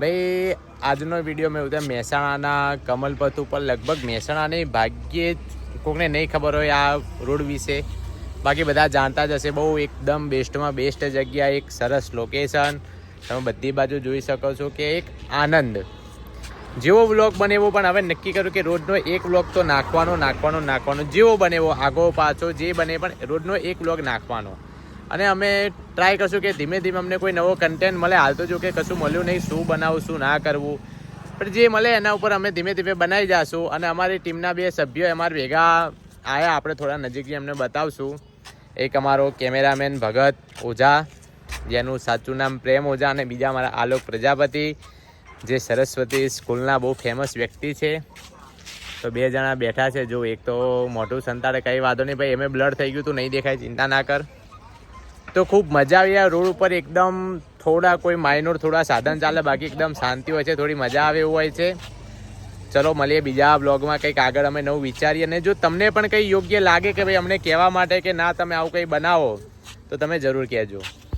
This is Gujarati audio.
ભાઈ, આજનો વીડિયો મેં ઉધર મહેસાણાના કમલપથ ઉપર. લગભગ મહેસાણાની ભાગ્યે જ કોકને નહીં ખબર હોય આ રોડ વિશે. બાકી બધા જાણતા જ હશે, બહુ એકદમ બેસ્ટમાં બેસ્ટ જગ્યા, એક સરસ લોકેશન તમે બધી બાજુ જોઈ શકો છો કે એક આનંદ. જેવો વ્લોગ બને એવો પણ હવે નક્કી કર્યું કે રોજનો એક વ્લોગ તો નાખવાનો નાખવાનો નાખવાનો. જેવો બને એવો આગો પાછો જે બને પણ રોજનો એક વ્લોગ નાખવાનો. અને અમે ટ્રાય કરશું કે ધીમે ધીમે અમને કોઈ નવો કન્ટેન્ટ મળે. હાલ તો જો કે કશું મળ્યું નહીં, શું બનાવવું શું ના કરવું. પણ જે મળે એના ઉપર અમે ધીમે ધીમે બનાવી જઈશું અને અમારી ટીમના બે સભ્યો અમારા ભેગા આવ્યા આપણે થોડા નજીકથી અમને બતાવશું. એક અમારો કેમેરામેન ભગત ઓઝા, જેનું સાચું નામ પ્રેમ ઓઝા અને બીજા અમારા આલોક પ્રજાપતિ, જે સરસ્વતી સ્કૂલના બહુ ફેમસ વ્યક્તિ છે. તો બે જણા બેઠા છે. જો એક તો મોટું સંતાડે, કંઈ વાંધો નહીં. ભાઈ, એમે બ્લડ થઈ ગયું તું, નહીં દેખાય, ચિંતા ના કર. તો ખૂબ મજા આવી આ રોડ ઉપર એકદમ થોડા કોઈ માઇનોર થોડા સાધન ચાલે, બાકી એકદમ શાંતિ હોય છે, થોડી મજા આવે એવું હોય છે. ચલો, મળીએ બીજા બ્લોગમાં કંઈક આગળ અમે નવું વિચારીએ. અને જો તમને પણ કંઈ યોગ્ય લાગે કે ભાઈ અમને કહેવા માટે કે ના, તમે આવું કંઈ બનાવો, તો તમે જરૂર કહેજો.